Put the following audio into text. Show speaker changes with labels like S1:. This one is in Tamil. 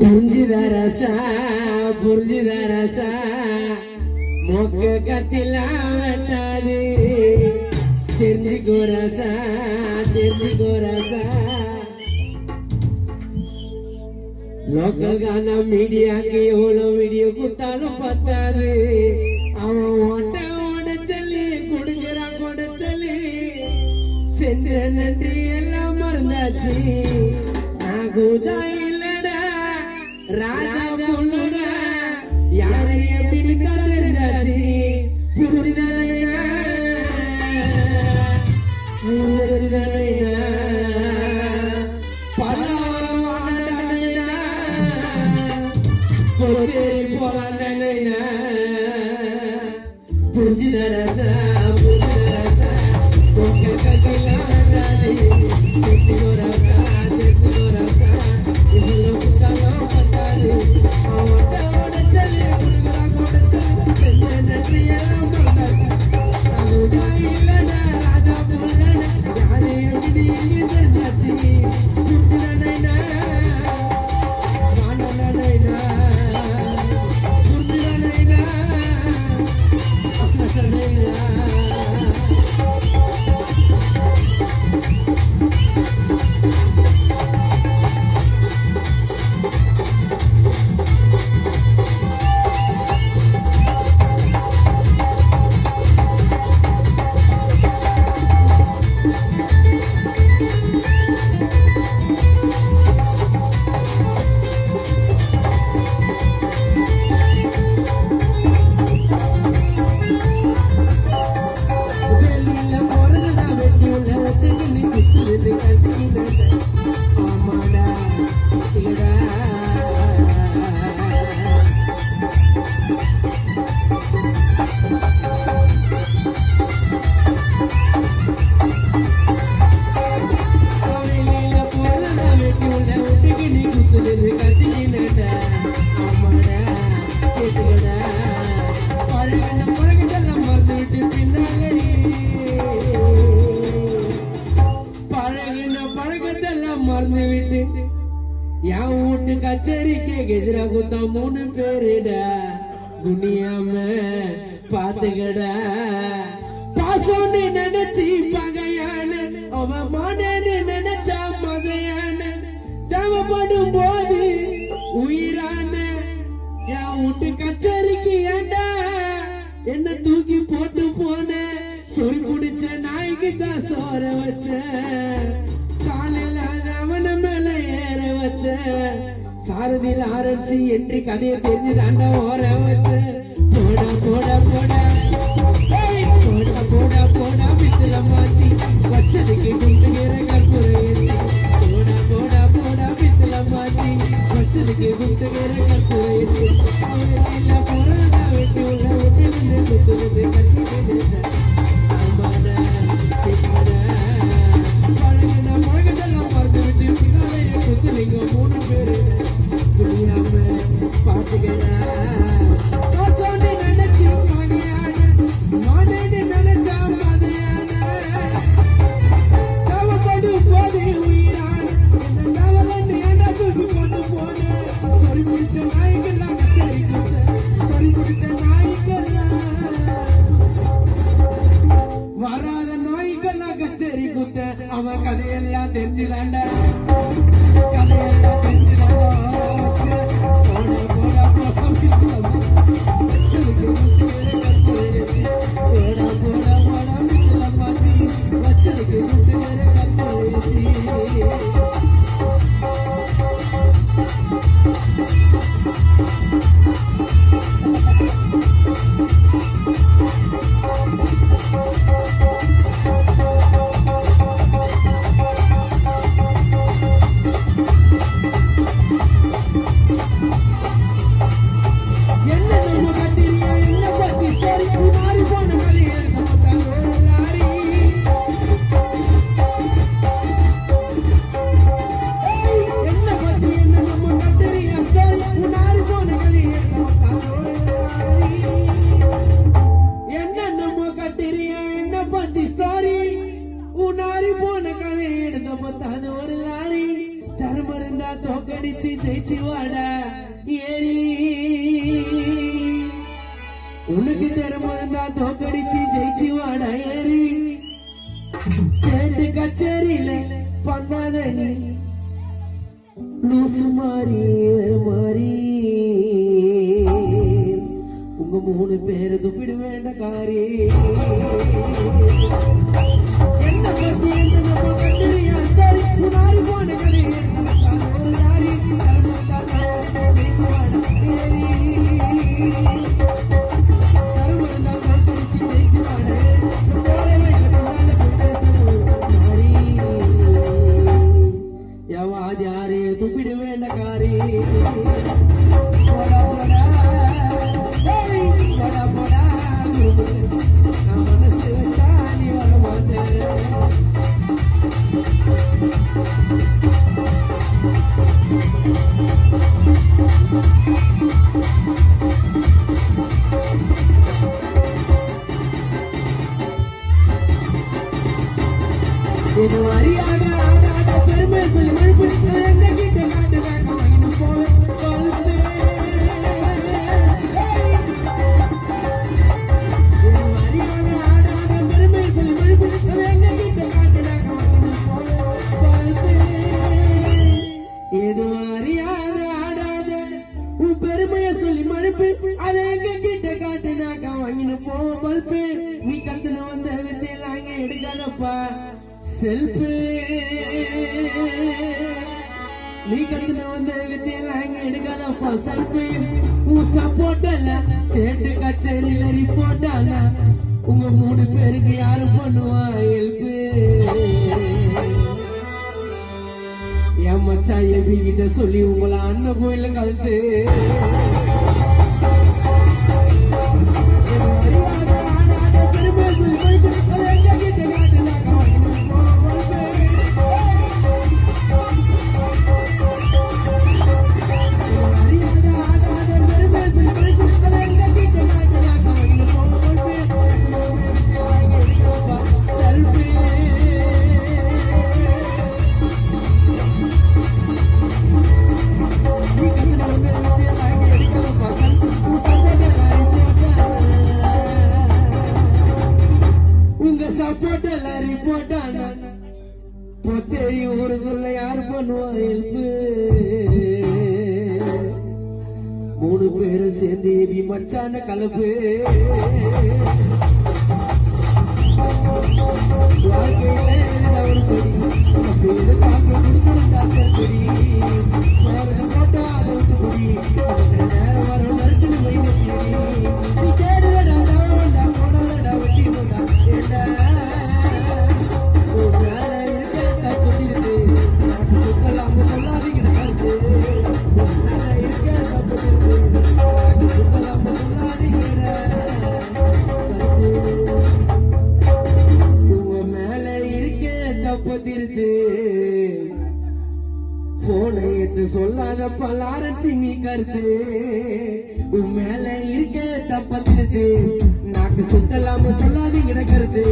S1: புரிஞ்சுத ரசா புரிஞ்சுத ரசா மொக்க கத்தில வெட்டாது தெரிஞ்சுக்கோ ரசா தெரிஞ்சுக்கோ ரசா லோக்கல் கான மீடியாக்கு எவ்வளவு வீடியோ கொடுத்தாலும் பத்தாது அவன் ஓட்ட ஓட சொல்லி கொடுக்கிறான் கொட சொல்லி செஞ்ச நன்றி எல்லாம் மறந்தாச்சு நான் கூஜா இல்லடா ராஜா பொண்ணுடா யாரை எப்படி தெரிஞ்சாச்சு? Thank you. வீட்டு கச்சேரிக்கு கெஜரா குத்தா மூணு பேருடா. குனியாம பாத்துக்கடா பாசம்னு நினைச்சி பகையான அவன் மானன்னு நினைச்சா மகையான தேவைப்படும் போது உயிரான என் வீட்டு கச்சேரிக்கு ஏண்டா? என்ன தூக்கி போட்டு போன? சொல் குடிச்ச நாய்க்கு தான் சோற வச்ச? காலில்லாத அவன மேல ஏற வச்ச? சாரதியில் ஆரம்பிச்சு என்று கதையை தெரிஞ்சு தாண்டா ஓர வச்ச. போட போட போட. போட போட போட போடா மாத்தி வச்சதுக்கு குண்டுகிற கற்பூர ஏத்தி போட போட போடா பித்தல மாத்தி வச்சதுக்கு குண்டுகிற கற்பூர ஏத்தி எல்லாம் போறதா வெட்டி உள்ள ஒட்டி வந்து குத்து வந்து கட்டி தெரிஞ்சுதாண்டா ஏறி. உனக்கு திறமை இருந்தா தோக்கடிச்சு ஜெயிச்சு வாட ஏறி. சேர்ந்து கச்சேரியில பண்ணாத நீ லூசு மாறி மாறி. ये हमारी आगा आगा आगा पर मैं सलमान पुष्कर நீ கத்துன வந்த வித்தையெல்லாம் இங்க எடுக்காதப்பா உன் சப்போர்ட்டல்ல சேட்டு கச்சேரியில ரிப்போர்ட்டால உங்க மூணு பேருக்கு யாரு பண்ணுவா? ஹெல்ப்பு என் மச்சான் எபி கிட்ட சொல்லி உங்களை அண்ணன் கோயிலும் கழுத்து. மூணு பேரும் சேர்ந்து எபி மச்சான கலப்பு. வாழ்க்கையில ஒரு கொடி தப்பு திருத்து போனை எடுத்து சொல்லாதப்ப நீ கருத்து. உன் மேல இருக்க தப்ப நாக்கு சுத்தலாம சொல்லாது கிடக்கிறது